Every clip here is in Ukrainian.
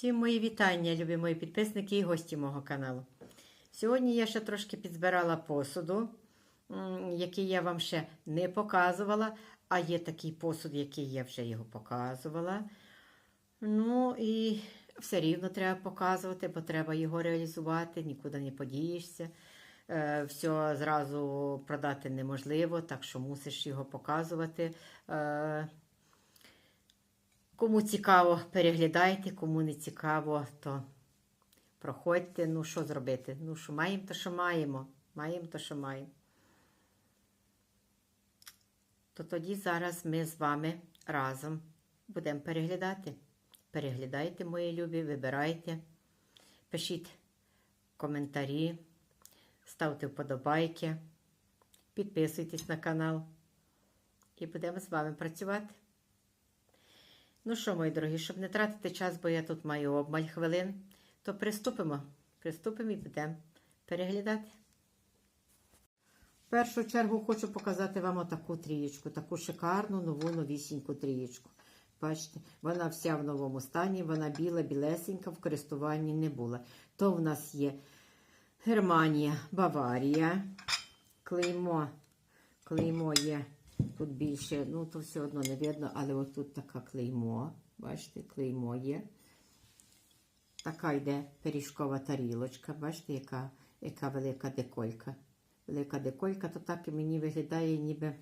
Всім мої вітання, любі мої підписники і гості мого каналу. Сьогодні я ще трошки підзбирала посуду, який я вам ще не показувала, а є такий посуд, який я вже його показувала. Ну і все рівно треба показувати, бо треба його реалізувати, нікуди не подієшся. Е, Все зразу продати неможливо, так що мусиш його показувати. Кому цікаво, переглядайте, кому не цікаво, то проходьте. Ну, що зробити? Ну, що маємо, то що маємо. Маємо, то що маємо. То тоді зараз ми з вами разом будемо переглядати. Переглядайте, мої любі, вибирайте, пишіть коментарі, ставте вподобайки, підписуйтесь на канал і будемо з вами працювати. Ну що, мої дорогі, щоб не тратити час, бо я тут маю обмаль хвилин, то приступимо. Приступимо і будемо переглядати. В першу чергу хочу показати вам отаку трієчку, таку шикарну нову новісіньку трієчку. Бачите, вона вся в новому стані, вона біла, білесенька, в користуванні не була. То в нас є Германія, Баварія, клеймо, клеймо є Тут більше, ну то все одно не видно, але от тут така клеймо. Бачите, клеймо є. Така йде пиріжкова тарілочка. Бачите, яка яка велика деколька. Велика деколька, то так і мені виглядає, ніби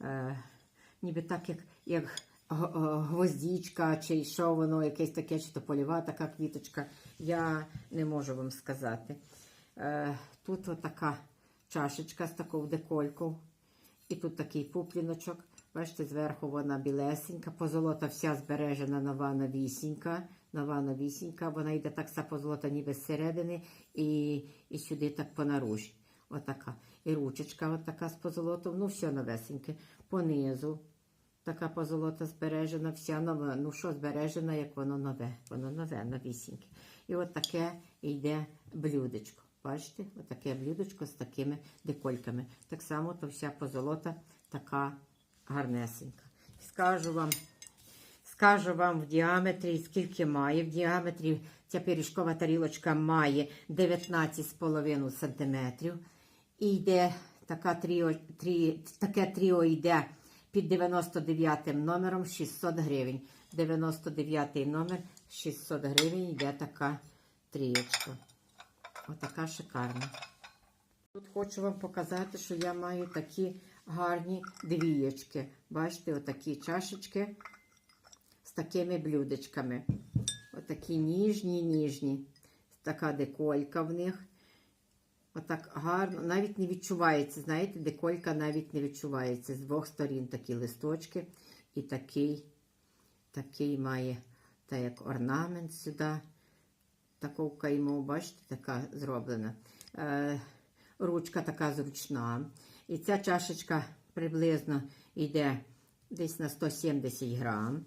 е, ніби так, як як гвоздічка, чи що воно, якесь таке, чи то польова така квіточка. Я не можу вам сказати. Е, Тут отака чашечка з такою деколькою. І тут такий пупліночок. Бачите, зверху вона білесенька, позолота вся збережена нова новісінька. Нова новісінька. Вона йде так вся позолота ніби зсередини і і сюди так понаружі. Отака. І ручечка отака з позолотом. Ну, все новесеньке. Понизу. Така позолота збережена, вся нова. Ну, що збережена, як воно нове. Воно нове, новісіньке. І от таке йде блюдечко. Бачите, отаке блюдечко з такими декольками. Так само то вся позолота така гарнесенька. Скажу вам, скажу вам в діаметрі, скільки має. В діаметрі ця пиріжкова тарілочка має 19,5 см. І йде така тріо, трі, таке тріо йде під 99 номером 600 гривень. 99 номер 600 гривень йде така трієчка. Отака шикарна. Тут хочу вам показати, що я маю такі гарні двієчки. Бачите, отакі чашечки з такими блюдечками. Отакі ніжні, ніжні. Така деколька в них. Отак гарно, навіть не відчувається. Знаєте, деколька навіть не відчувається. З двох сторін такі листочки. І такий, такий має так як орнамент сюди таку кайму, бачите, така зроблена. Е, Ручка така зручна. І ця чашечка приблизно йде десь на 170 грам.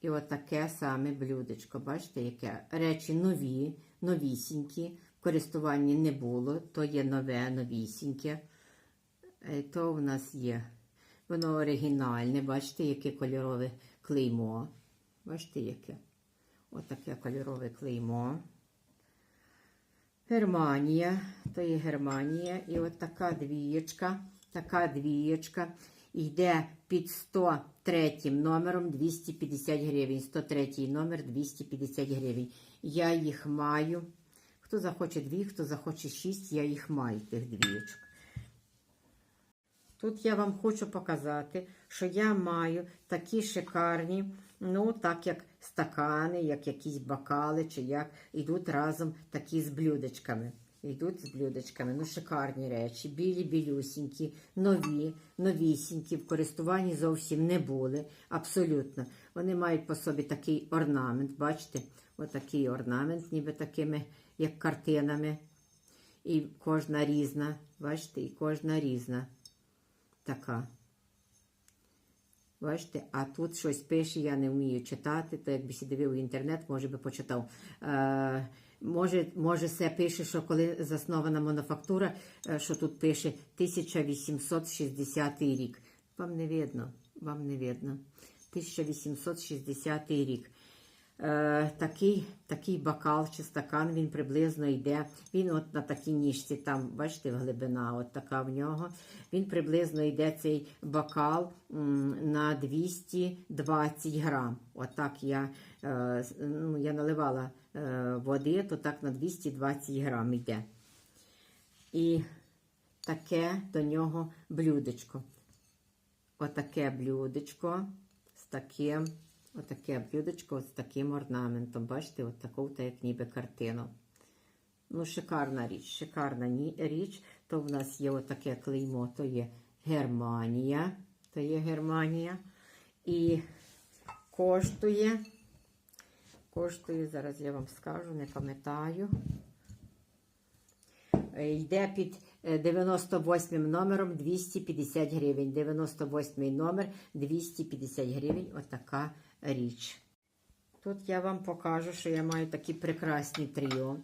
І от саме блюдечко. Бачите, яке речі нові, новісінькі. В користуванні не було, то є нове, новісіньке. Е, то в нас є. Воно оригінальне, бачите, яке кольорове клеймо. Бачите, яке? Отаке кольорове клеймо. Германія, то є Германія. І от така двієчка, така двієчка йде під 103 номером 250 гривень. 103 номер 250 гривень. Я їх маю. Хто захоче дві, хто захоче шість, я їх маю, тих двієчок. Тут я вам хочу показати, що я маю такі шикарні, ну, так як стакани, як якісь бокали, чи як йдуть разом такі з блюдечками. Йдуть з блюдечками, ну шикарні речі, білі, білюсінькі, нові, новісінькі, в користуванні зовсім не були. Абсолютно. Вони мають по собі такий орнамент, бачите? Отакий орнамент, ніби такими, як картинами. І кожна різна, бачите, і кожна різна така. Бачите, а тут щось пише, я не вмію читати, то якби сі дивив інтернет, може би почитав. Е, Може, може, все пише, що коли заснована мануфактура, е, що тут пише 1860 рік. Вам не видно, вам не видно. 1860 рік. Е, такий, такий бокал чи стакан він приблизно йде. Він от на такій ніжці, там, бачите, глибина, от така в нього. Він приблизно йде цей бокал м, на 220 грам. Отак я, е, ну, я наливала е, води, то так на 220 грам йде. І таке до нього блюдечко. Отаке блюдечко з таким, отаке блюдечко з таким орнаментом. Бачите, от таку, та як ніби картину. Ну, шикарна річ, шикарна річ. То в нас є отаке клеймо, то є Германія. То є Германія. І коштує, коштує, зараз я вам скажу, не пам'ятаю. Е, Йде під е, 98 номером 250 гривень. 98 номер 250 гривень. Отака річ. Тут я вам покажу, що я маю такі прекрасні тріо.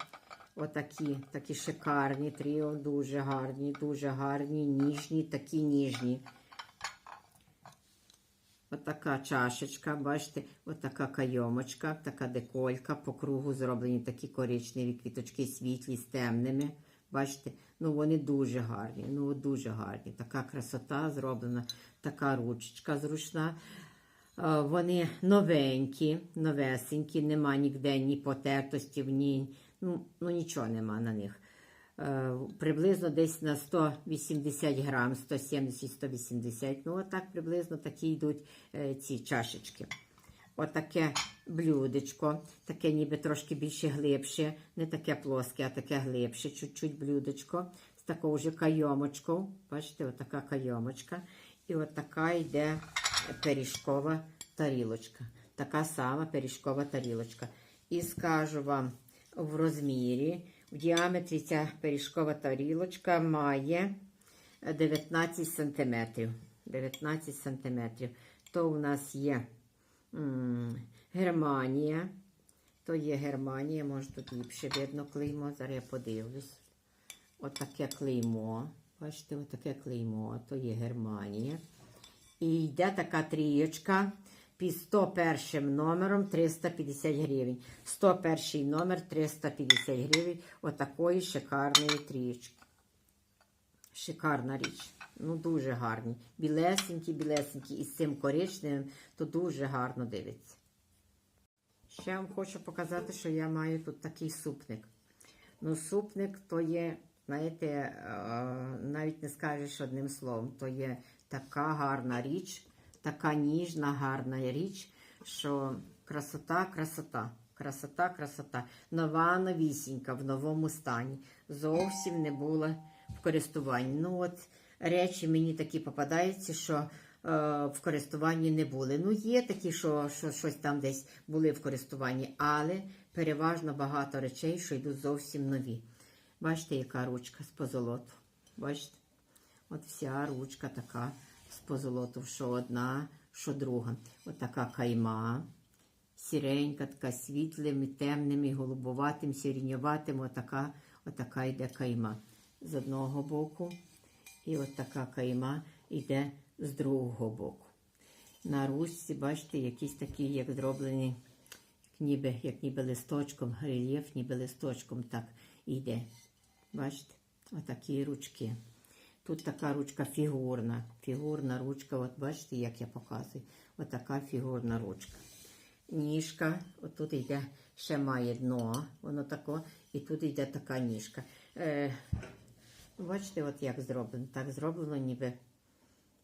Отакі, такі шикарні тріо, дуже гарні, дуже гарні, ніжні, такі ніжні. Отака чашечка, бачите, отака кайомочка, така деколька, по кругу зроблені такі коричневі квіточки світлі з темними. Бачите, ну вони дуже гарні, ну дуже гарні. Така красота зроблена, така ручечка зручна. Вони новенькі, новесенькі, нема ніде ні потертостів, ні, ну, ну нічого нема на них. Приблизно десь на 180 грам, 170-180. Ну, отак приблизно такі йдуть е, ці чашечки. Отаке блюдечко, таке ніби трошки більше глибше, не таке плоске, а таке глибше, чуть-чуть блюдечко з такою вже кайомочкою. Бачите, отака кайомочка. І отака йде пиріжкова тарілочка. Така сама пиріжкова тарілочка. І скажу вам в розмірі, в діаметрі ця пиріжкова тарілочка має 19 сантиметрів. 19 сантиметрів. То у нас є Германія. То є Германія, може тут ліпше видно клеймо. Зараз я подивлюсь. Отаке клеймо. Бачите, отаке клеймо, то є Германія. І йде така трієчка під 101 номером 350 гривень. 101 номер 350 гривень. Отакої шикарної трієчки. Шикарна річ. Ну, дуже гарні. Білесенькі, білесенькі. І з цим коричневим, то дуже гарно дивиться. Ще вам хочу показати, що я маю тут такий супник. Ну, супник то є, знаєте, навіть не скажеш одним словом, то є така гарна річ, така ніжна, гарна річ, що красота, красота, красота, красота. Нова новісінька в новому стані. Зовсім не була в користуванні. Ну, от речі мені такі попадаються, що е, в користуванні не були. Ну, є такі, що, що щось там десь були в користуванні, але переважно багато речей, що йдуть зовсім нові. Бачите, яка ручка з позолоту. Бачите? От вся ручка така з позолоту, що одна, що друга. От така кайма. Сіренька, така світлим, темним, і голубоватим, сіріньоватим. Отака, отака йде кайма з одного боку. І от така кайма йде з другого боку. На ручці, бачите, якісь такі, як зроблені, ніби, як ніби листочком, рельєф, ніби листочком так йде. Бачите? Отакі ручки. Тут така ручка фігурна. Фігурна ручка, от бачите, як я показую. Отака фігурна ручка. Ніжка, отут йде, ще має дно, воно тако, і тут йде така ніжка. Е, бачите, от як зроблено. Так зроблено, ніби,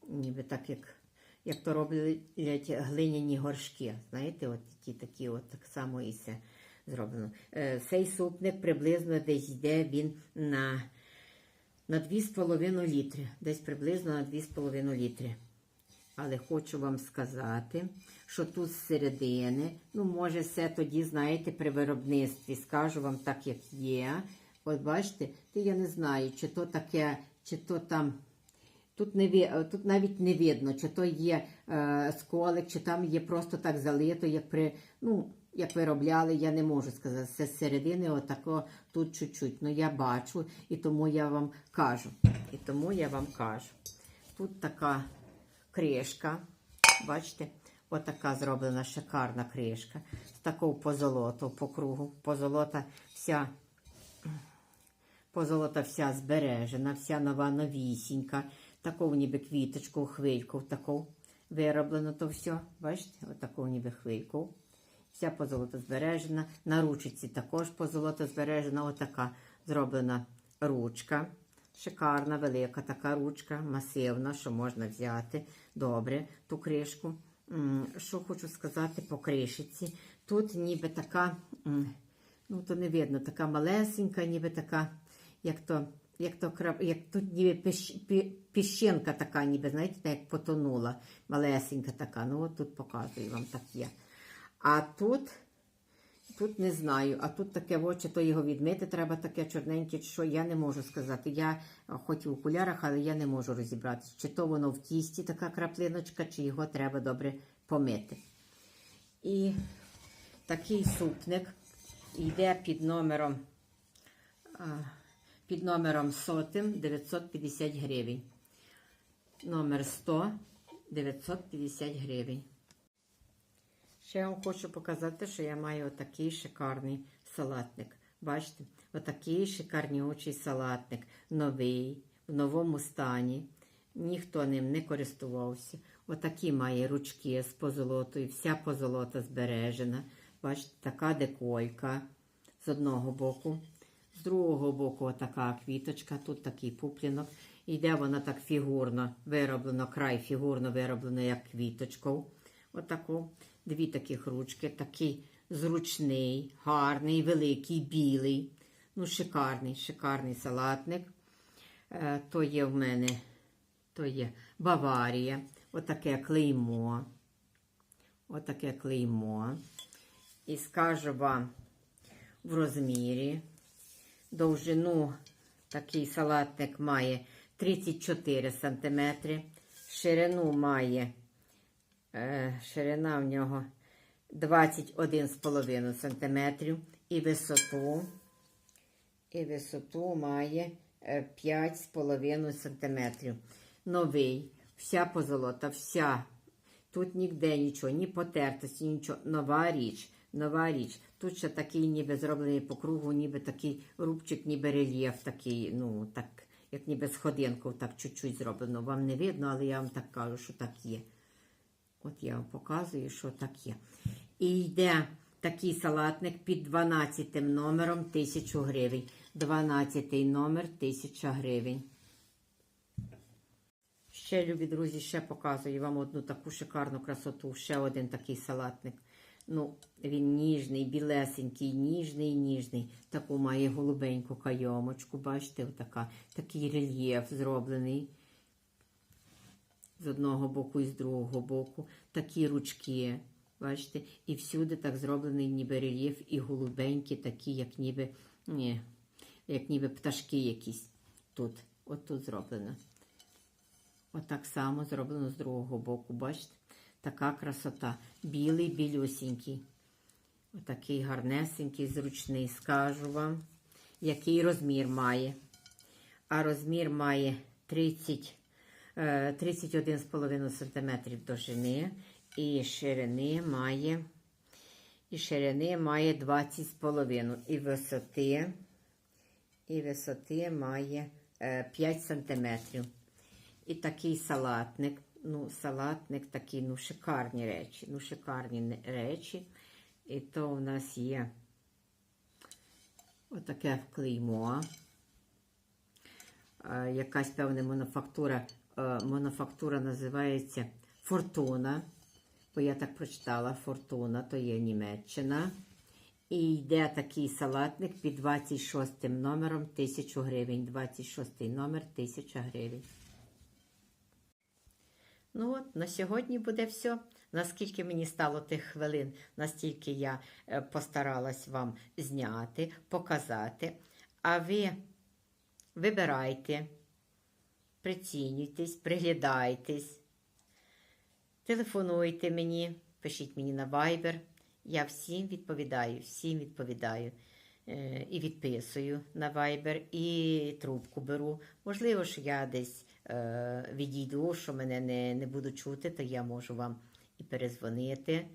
ніби так, як, як то роблять глиняні горшки. Знаєте, от ті такі, от так само і це зроблено. Е, цей супник приблизно десь йде він на, на 2,5 літри. Десь приблизно на 2,5 літри. Але хочу вам сказати, що тут з середини, ну, може, все тоді, знаєте, при виробництві, скажу вам так, як є. От бачите, то я не знаю, чи то таке, чи то там. Тут не тут навіть не видно, чи то є е, сколик, чи там є просто так залито, як при, ну, як виробляли, я не можу сказати. Це з середини, отако тут чуть-чуть. Ну я бачу, і тому я вам кажу. І тому я вам кажу. Тут така кришка. Бачите, Отака зроблена шикарна кришка. З такого позолоту по кругу. Позолота вся, позолота вся збережена, вся нова новісінька. Таку ніби квіточку, хвильку, таку вироблено то все. Бачите, отаку ніби хвильку. Вся позолота збережена. На ручці також позолота збережена. Отака зроблена ручка. Шикарна, велика така ручка, масивна, що можна взяти. Добре, ту кришку. Що хочу сказати по кришиці. Тут ніби така, ну то не видно, така малесенька, ніби така, як то, як то як тут ніби піщ, пі- піщинка така, ніби, знаєте, як потонула. Малесенька така. Ну, от тут показую вам так є. А тут, тут не знаю, а тут таке в очі, то його відмити треба таке чорненьке, чи що я не можу сказати. Я хоч і в окулярах, але я не можу розібратися, чи то воно в тісті така краплиночка, чи його треба добре помити. І такий супник йде під номером, під номером сотим 950 гривень. Номер 100 950 гривень. Ще я вам хочу показати, що я маю отакий шикарний салатник. Бачите, отакий шикарнючий салатник, новий, в новому стані. Ніхто ним не користувався. Отакі має ручки з позолотою, вся позолота збережена. Бачите, така деколька з одного боку. З другого боку отака квіточка, тут такий пуплінок. Йде вона так фігурно вироблено, край фігурно вироблено, як квіточкою. Отаку. Дві таких ручки, такий зручний, гарний, великий, білий. Ну, шикарний, шикарний салатник. Е, то є в мене, то є Баварія. Отаке клеймо. Отаке клеймо. І скажу вам в розмірі. Довжину такий салатник має 34 см. Ширину має ширина в нього 21,5 см і висоту, і висоту має е, 5,5 см. Новий, вся позолота, вся. Тут ніде нічого, ні потертості, нічого. Нова річ, нова річ. Тут ще такий ніби зроблений по кругу, ніби такий рубчик, ніби рельєф такий, ну, так, як ніби сходинку, так чуть-чуть зроблено. Вам не видно, але я вам так кажу, що так є. От я вам показую, що так є. І йде такий салатник під 12 номером 1000 гривень. 12 номер 1000 гривень. Ще, любі друзі, ще показую вам одну таку шикарну красоту. Ще один такий салатник. Ну, він ніжний, білесенький, ніжний, ніжний. Таку має голубеньку кайомочку. Бачите, отака, такий рельєф зроблений з одного боку і з другого боку. Такі ручки, бачите, і всюди так зроблений ніби рельєф, і голубенькі, такі, як ніби, ні, як ніби пташки якісь тут. От тут зроблено. Отак само зроблено з другого боку, бачите? Така красота. Білий, білюсінький. Отакий гарнесенький, зручний, скажу вам, який розмір має. А розмір має 30 е, 31,5 см довжини і ширини має і ширини має 20,5 і висоти і висоти має е, 5 см. І такий салатник, ну, салатник такий, ну, шикарні речі, ну, шикарні речі. І то у нас є отаке клеймо. Е, якась певна мануфактура. Е, мануфактура називається Фортуна. Бо я так прочитала Фортуна, то є Німеччина. І йде такий салатник під 26 номером 1000 гривень. 26 номер 1000 гривень. Ну от, на сьогодні буде все. Наскільки мені стало тих хвилин, настільки я е, постаралась вам зняти, показати. А ви вибирайте, прицінюйтесь, приглядайтесь, телефонуйте мені, пишіть мені на Viber. Я всім відповідаю, всім відповідаю. Е, І відписую на Viber, і трубку беру. Можливо, що я десь е, відійду, що мене не, не буду чути, то я можу вам і перезвонити.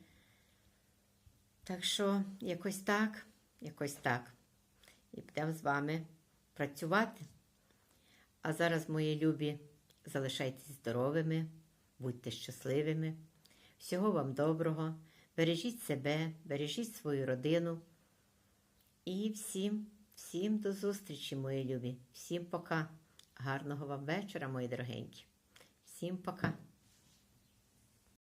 Так що якось так, якось так. І будемо з вами працювати. А зараз, мої любі, залишайтесь здоровими, будьте щасливими. Всього вам доброго. Бережіть себе, бережіть свою родину. І всім, всім до зустрічі, мої любі. Всім пока. Гарного вам вечора, мої дорогенькі. Всім пока.